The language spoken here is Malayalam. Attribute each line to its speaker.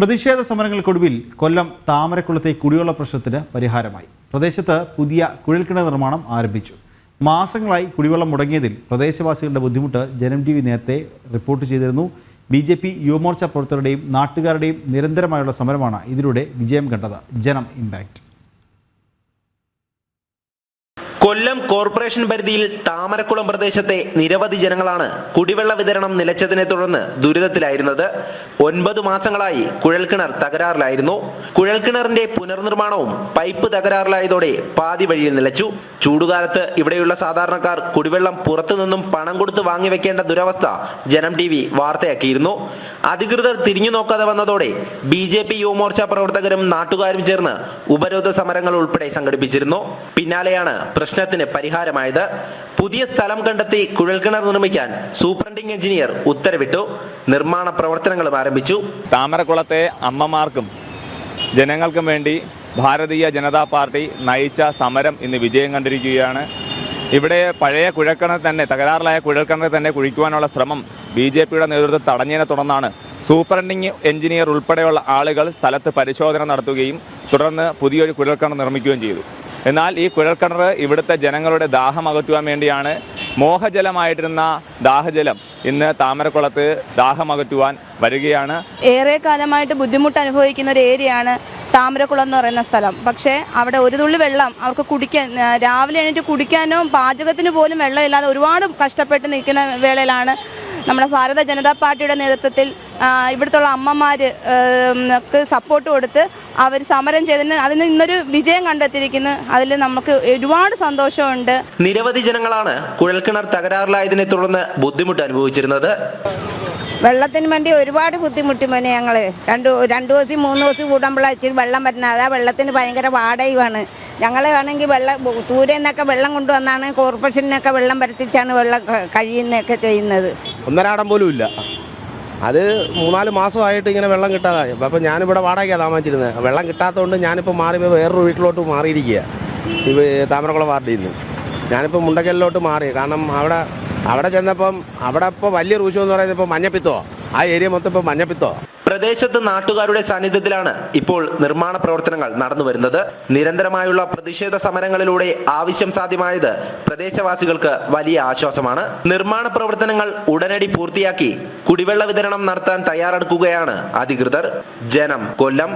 Speaker 1: പ്രതിഷേധ സമരങ്ങൾക്കൊടുവിൽ കൊല്ലം താമരക്കുളത്തെ കുടിവെള്ള പ്രശ്നത്തിന് പരിഹാരമായി. പ്രദേശത്ത് പുതിയ കുഴൽക്കിണർ നിർമ്മാണം ആരംഭിച്ചു. മാസങ്ങളായി കുടിവെള്ളം മുടങ്ങിയതിൽ പ്രദേശവാസികളുടെ ബുദ്ധിമുട്ട് ജനം ടി വി നേരത്തെ റിപ്പോർട്ട് ചെയ്തിരുന്നു. ബി ജെ പി യുവമോർച്ച പ്രവർത്തകരുടെയും നാട്ടുകാരുടെയും നിരന്തരമായുള്ള സമരമാണ് ഇതിലൂടെ വിജയം കണ്ടത്. ജനം ഇമ്പാക്റ്റ്
Speaker 2: കൊല്ലം കോർപ്പറേഷൻ പരിധിയിൽ താമരക്കുളം പ്രദേശത്തെ നിരവധി ജനങ്ങളാണ് കുടിവെള്ള വിതരണം നിലച്ചതിനെ തുടർന്ന് ദുരിതത്തിലായിരുന്നത്. ഒൻപത് മാസങ്ങളായി കുഴൽക്കിണർ തകരാറിലായിരുന്നു. കുഴൽക്കിണറിന്റെ പുനർനിർമ്മാണവും പൈപ്പ് തകരാറിലായതോടെ പാതി വഴിയിൽ നിലച്ചു. ചൂടുകാലത്ത് ഇവിടെയുള്ള സാധാരണക്കാർ കുടിവെള്ളം പുറത്തുനിന്നും പണം കൊടുത്ത് വാങ്ങിവെക്കേണ്ട ദുരവസ്ഥ ജനം ടി വാർത്തയാക്കിയിരുന്നു. അധികൃതർ തിരിഞ്ഞു നോക്കാതെ വന്നതോടെ ബി ജെ പി യുവമോർച്ച പ്രവർത്തകരും നാട്ടുകാരും ചേർന്ന് ഉപരോധ സമരങ്ങൾ ഉൾപ്പെടെ സംഘടിപ്പിച്ചിരുന്നു. പിന്നാലെയാണ് പ്രശ്നത്തിന് പരിഹാരമായത്. പുതിയ സ്ഥലം കണ്ടെത്തി കുഴൽക്കിണർ നിർമ്മിക്കാൻ സൂപ്രണ്ടിംഗ് എഞ്ചിനീയർ ഉത്തരവിട്ടു. നിർമ്മാണ പ്രവർത്തനങ്ങളും ആരംഭിച്ചു.
Speaker 3: താമരക്കുളത്തെ അമ്മമാർക്കും ജനങ്ങൾക്കും വേണ്ടി ഭാരതീയ ജനതാ പാർട്ടി നയിച്ച സമരം ഇന്ന് വിജയം കണ്ടിരിക്കുകയാണ്. ഇവിടെ പഴയ കുഴൽക്കിണർ തന്നെ തകരാറിലായ കുഴൽക്കിണർ തന്നെ കുഴിക്കുവാനുള്ള ശ്രമം ബി ജെ പിയുടെ നേതൃത്വം തടഞ്ഞതിനെ തുടർന്നാണ് സൂപ്രണ്ടിങ് എഞ്ചിനീയർ ഉൾപ്പെടെയുള്ള ആളുകൾ സ്ഥലത്ത് പരിശോധന നടത്തുകയും തുടർന്ന് പുതിയൊരു കുഴൽക്കിണർ നിർമ്മിക്കുകയും ചെയ്തു. എന്നാൽ ഈ കുഴൽക്കിണർ ഇവിടുത്തെ ജനങ്ങളുടെ ദാഹം അകറ്റുവാൻ വേണ്ടിയാണ് മോഹജലമായിട്ടിരുന്ന ദാഹജലം ഇന്ന് താമരക്കുളത്ത് ദാഹമകറ്റുവാൻ വരികയാണ്.
Speaker 4: ഏറെ കാലമായിട്ട് ബുദ്ധിമുട്ട് അനുഭവിക്കുന്ന ഒരു ഏരിയയാണ് താമരക്കുളം എന്ന് പറയുന്ന സ്ഥലം. പക്ഷേ അവിടെ ഒരു തുള്ളി വെള്ളം അവർക്ക് കുടിക്കാൻ രാവിലെ എണീറ്റ് കുടിക്കാനോ പാചകത്തിന് പോലും വെള്ളമില്ലാതെ ഒരുപാട് കഷ്ടപ്പെട്ട് നിൽക്കുന്ന വേളയിലാണ് നമ്മുടെ ഭാരത ജനതാ പാർട്ടിയുടെ നേതൃത്വത്തിൽ ഇവിടുത്തെ ഇവിടുത്തുള്ള അമ്മമാർ സപ്പോർട്ട് കൊടുത്ത് അവർ സമരം ചെയ്തതിന് അതിന് ഇന്നൊരു വിജയം കണ്ടെത്തിയിരിക്കുന്നു. അതിൽ നമുക്ക് ഒരുപാട് സന്തോഷമുണ്ട്.
Speaker 2: നിരവധി ജനങ്ങളാണ് കുഴൽക്കിണർ തകരാറിലായതിനെ തുടർന്ന് ബുദ്ധിമുട്ട് അനുഭവിച്ചിരുന്നത്.
Speaker 5: വെള്ളത്തിന് വേണ്ടി ഒരുപാട് ബുദ്ധിമുട്ടി മോനെ ഞങ്ങൾ രണ്ട് രണ്ട് ദിവസം മൂന്ന് ദിവസം കൂടുമ്പോഴാണ് ഇച്ചിരി വെള്ളം വരുന്നത്. അതാ വെള്ളത്തിന് ഭയങ്കര വാടകയുമാണ്. ഞങ്ങൾ വേണമെങ്കിൽ വെള്ളം ദൂരെ നിന്നൊക്കെ വെള്ളം കൊണ്ടുവന്നാണ് കോർപ്പറേഷനൊക്കെ വെള്ളം വരുത്തിച്ചാണ് വെള്ളം കഴിയുന്നൊക്കെ ചെയ്യുന്നത്.
Speaker 6: ഒന്നരാടം പോലും ഇല്ല. അത് മൂന്നാൽ മാസമായിട്ട് ഇങ്ങനെ വെള്ളം കിട്ടാതായി. അപ്പം ഞാനിവിടെ വാടകയ്ക്കാണ് താമസിച്ചിരുന്നത് വെള്ളം കിട്ടാത്തതുകൊണ്ട് ഞാനിപ്പോൾ മാറി വേറൊരു വീട്ടിലോട്ട് മാറിയിരിക്കുക ഇത് താമരക്കുളം വാർഡിൽ നിന്ന് ഞാനിപ്പോൾ മുണ്ടക്കലിലോട്ട് മാറി. കാരണം അവിടെ അവിടെ ചെന്നപ്പം അവിടെ ഇപ്പോൾ വലിയ റൂശം എന്ന് പറയുന്നത് ഇപ്പോൾ മഞ്ഞപ്പിത്തോ ആ ഏരിയ മൊത്തം ഇപ്പോൾ മഞ്ഞപ്പിത്തോ
Speaker 2: പ്രദേശത്ത് നാട്ടുകാരുടെ സാന്നിധ്യത്തിലാണ് ഇപ്പോൾ നിർമ്മാണ പ്രവർത്തനങ്ങൾ നടന്നു വരുന്നത്. നിരന്തരമായുള്ള പ്രതിഷേധ സമരങ്ങളിലൂടെ ആവശ്യം സാധ്യമായത് പ്രദേശവാസികൾക്ക് വലിയ ആശ്വാസമാണ്. നിർമ്മാണ പ്രവർത്തനങ്ങൾ ഉടനടി പൂർത്തിയാക്കി കുടിവെള്ള വിതരണം നടത്താൻ തയ്യാറെടുക്കുകയാണ് അധികൃതർ. ജനം കൊല്ലം.